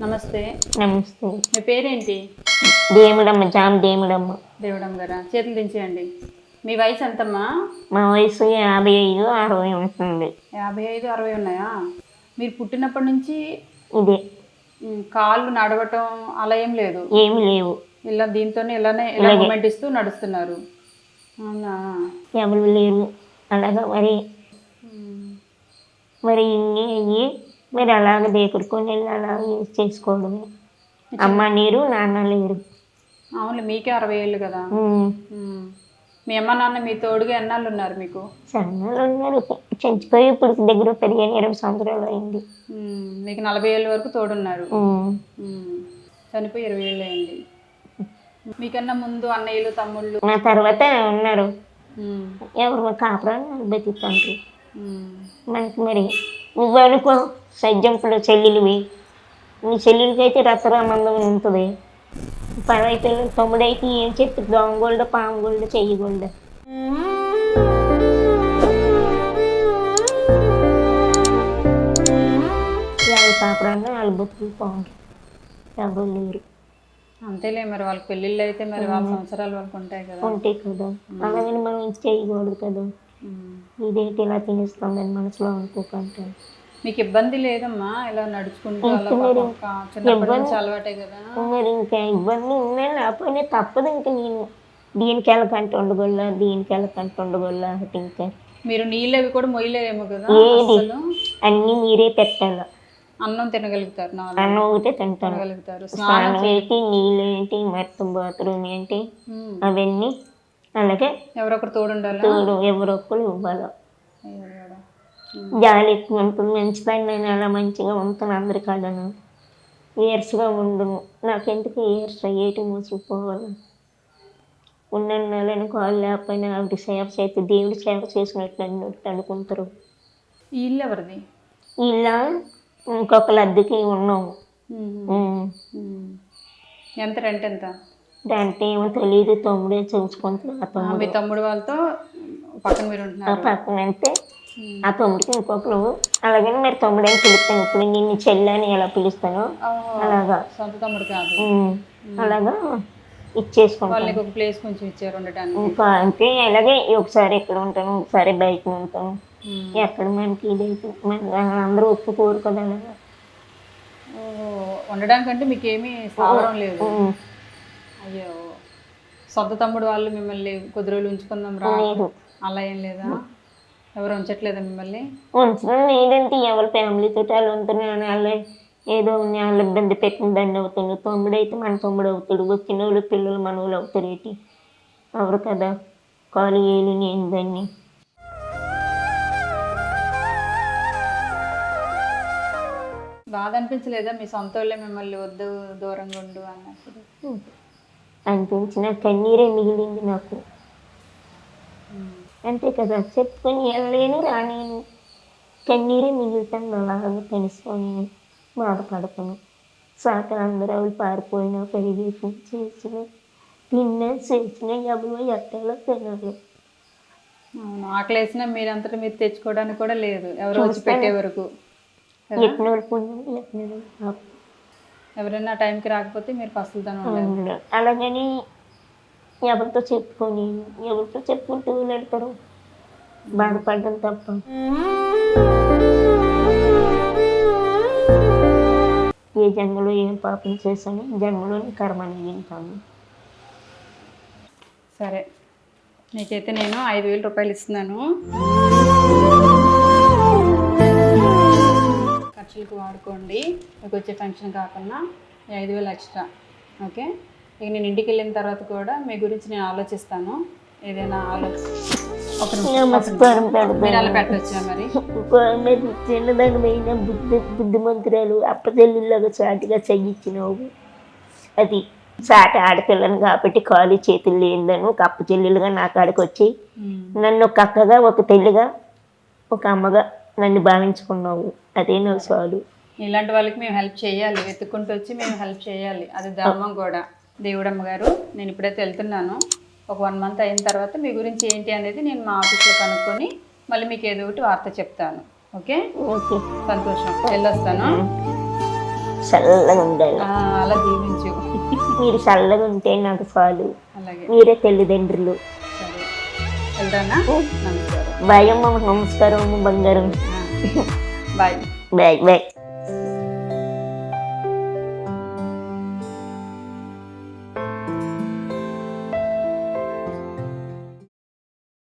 నమస్తే. మీ పేరేంటి? దేవుడమ్మ జామ దేవుడమ్మ దేవుడమ్మ గారా? చేతులు దించేయండి. మీ వయసు ఎంతమ్మా? మా వయసు యాభై ఐదు అరవై ఉంటుంది. యాభై ఐదు అరవై ఉన్నాయా? మీరు పుట్టినప్పటి నుంచి ఇదే. ఉమ్, కాళ్ళు నడవటం అలా ఏం లేదు? ఏమి లేవు. ఇలా దీంతోనే ఇలానే ఇలా మూమెంట్ ఇస్తూ నడుస్తున్నారు. అవునా? ఎవరు లేరు. అలాగా మరి. ఉమ్, మరి ఇన్ని అయ్యి మరి అలాగ దేకుడుకొని వెళ్ళి అలాగ యూజ్ చేసుకోవడమే అమ్మ లేరు నాన్న లేరు. అవును మీకే అరవై ఏళ్ళు కదా. మీ అమ్మ నాన్న మీ తోడుగా ఎన్నాళ్ళు ఉన్నారు మీకు? సన్నాలు ఉన్నారు? చచ్చిపోయి ఇప్పుడు దగ్గర పదిహేను ఇరవై సంవత్సరాలు అయింది. మీకు నలభై ఏళ్ళ వరకు తోడున్నారు. చనిపోయి ఇరవై ఏళ్ళు అయింది. మీకన్నా ముందు అన్నయ్యలు తమ్ముళ్ళు? నా తర్వాత ఉన్నారు. ఎవరు కాపురాన్ని ఉమ్. మనకి మరి నువ్వు అనుకో సజ్జంపుడు చెల్లెలివి. నీ చెల్లెలకి అయితే రక్తరామందం ఉంటుంది. పిల్లలు తమ్ముడైతే ఏం చెప్పి దొంగోళ్ళ పాముగోళ్ళ చెయ్యగోళ్ళ. కాపురాన్ని వాళ్ళు బతుకులు బాగుంటారు ఎవరు లేరు. అంతేలే మరి వాళ్ళ పెళ్ళిళ్ళు అయితే మరి వాళ్ళ సంవత్సరాలు వాళ్ళకి ఉంటాయి కదా. ఉంటాయి కదా. అలాగని మనం చేయకూడదు కదా. ఇదేంటి ఇలా తినేస్తుందని మనసులో అనుకోకంటే. మీకు ఇబ్బంది లేదమ్మా? ఇలా నడుచుకుంటూ అలవాటే కదా. మరి ఇంకా ఇబ్బంది ఉన్నాయి లేకపోయినా తప్పదు ఇంకా నేను. దీనికి వెళ్ళకంటే ఉండగొల్ల దీనికి వెళ్ళకంటే ఉండగొల్ల ఇంకా. మీరు నీళ్ళు అవి కూడా మొయ్యలేరేమో కదా అన్నీ మీరే పెట్టాలి. అన్నం తినగలుగుతారు అన్నం ఒకటే తింటాను. స్నానం ఏంటి? నీళ్ళు ఏంటి? మొత్తం బాత్రూమ్ ఏంటి. అవన్నీ అలాగే ఎవరొకరు తోడు ఉండాలా తోడు ఎవరో ఒకరు ఇవ్వాలి. జాలి ఎక్కువ ఉంటుంది మంచిదాన్ని నేను అలా మంచిగా ఉంటాను అందరి కాడను ఏర్స్గా ఉండను. నాకెందుకు ఏర్స్ ఏటి మూసుకుపోవాలి? ఉన్న నెలను కాళ్ళు లేకపోయినా ఆవిడ సేవ చేస్తే దేవుడు సేవ చేసినట్లు అన్నట్టు అనుకుంటారు. ఈ ఇల్లు ఎవరిది ఇలా ఇంకొకరు అద్దెకి ఉన్నాము. ఎంత రెంట్ ఎంత? దాంట్లో ఏమో తెలియదు తమ్ముడే ఆ, తమ్ముడు మీ తమ్ముడు వాళ్ళతో పక్కన మీరు ఉంటున్నారు. పక్కన అంటే ఆ తమ్ముడికి ఇంకొకరు. అలాగని మరి తమ్ముడే అని పిలుస్తాను. ఇప్పుడు నిన్ను చెల్లని ఎలా పిలుస్తానో? అలాగా. సొంత తమ్ముడు కాదు. అలాగా ఇచ్చేసుకుంటాను. ఒక ప్లేస్ కొంచెం ఇచ్చారు ఉండటానికి. ఇంకా అంటే అలాగే ఒకసారి ఇక్కడ ఉంటాను ఒకసారి బయట ఉంటాను. ఎక్కడ మనకి మన అందరూ ఒప్పుకోరు కదా అలాగా. ఉండడానికంటే మీకు ఏమీ లేదు. అయ్యో. సొంత తమ్ముడు వాళ్ళు మిమ్మల్ని కొద్ది రోజులు ఉంచుకుందాం రా. లేదు అలా ఏం లేదా? ఎవరు ఉంచట్లేదా మిమ్మల్ని? ఉంచడం లేదంటే ఎవరి ఫ్యామిలీ తోటి వాళ్ళు ఉంటున్నాను వాళ్ళే ఏదో ఉంది వాళ్ళు ఇబ్బంది పెట్టిన దండి అవుతుంది. తమ్ముడు అయితే మన తమ్ముడు అవుతాడు. వచ్చిన వాళ్ళు పిల్లలు మన వాళ్ళు అవుతారు ఏంటి? ఎవరు కదా. కాలు ఏలు నేను దాన్ని. బాధ అనిపించలేదా? మీ సొంత వాళ్ళే మిమ్మల్ని వద్దు దూరంగా ఉండు అన్నప్పుడు అనిపించిన కన్నీరే మిగిలింది నాకు అంతే కదా చెప్పుకొని వెళ్ళలేను రానేను కన్నీరే మిగులుతాను అలాగే కలుసుకొని బాధపడతాను సాక అందరూ అవి పారిపోయినా పరిగెత్తి చేసిన తిన్నా చేసిన ఎవరో ఎట్టాలో తినాలి ఆకలేసినా మీరంతటా మీరు తెచ్చుకోవడానికి కూడా లేదు. ఎవరో వచ్చి పెట్టే వరకు? ఎట్టిన పుణ్యం. ఎవరైనా టైంకి రాకపోతే మీరు పస్తులతోనే ఉండాలి. అలాగని ఎవరితో చెప్పుకొని ఎవరితో చెప్పుకుంటూ నడతారు బాధపడడం తప్ప. ఏ జన్మలో ఏం పాపం చేశాను జన్మలోని కర్మని వింటాను. సరే. నీకైతే నేను ఐదు వేల రూపాయలు ఇస్తున్నాను. ఖర్చులకు వాడుకోండి. మీకు వచ్చే ఫంక్షన్ కాకుండా ఐదు వేలు ఎక్స్ట్రా ఓకే ఇక నేను ఇంటికి వెళ్ళిన తర్వాత కూడా మీ గురించి నేను ఆలోచిస్తాను. ఏదైనా ఆలోచి ఒక. నమస్కారం మీరు అలా పెడతాను పెట్టొచ్చా మరి? మీరు చిన్నదానిమైన బుద్ధి బుద్ధిమంతురాలు అప్పచెల్లిలాగా చాటుగా చెయ్యించినావు అది చాట ఆడపిల్లను కాబట్టి కాలు చేతులు లేదని ఒక అప్ప చెల్లెలుగా నా కాడికి వచ్చి. నన్ను ఒక అక్కగా ఒక తల్లిగా ఒక అమ్మగా నన్ను భావించుకున్నావు. అదే నా చాలు ఇలాంటి వాళ్ళకి మేము హెల్ప్ చేయాలి. వెతుక్కుంటూ వచ్చి మేము హెల్ప్ చేయాలి. అది ధర్మం కూడా. దేవుడమ్మ గారు నేను ఇప్పుడైతే వెళ్తున్నాను. ఒక వన్ మంత్ అయిన తర్వాత మీ గురించి ఏంటి అనేది నేను మా ఆఫీస్లో కనుక్కొని మళ్ళీ మీకు ఏదో ఒకటి వార్త చెప్తాను. ఓకే? ఓకే. సంతోషం. వెళ్ళొస్తాను. చల్లగా ఉండాలి. ఆ, అలా దీవించు మీరు చల్లగా ఉంటే నాకు చాలు. అలాగే. మీరే తల్లిదండ్రులు. సరే. వెళ్దానా నమస్కారం. బాయ్ అమ్మ నమస్కారం బంగారం బాయ్ బాయ్ బాయ్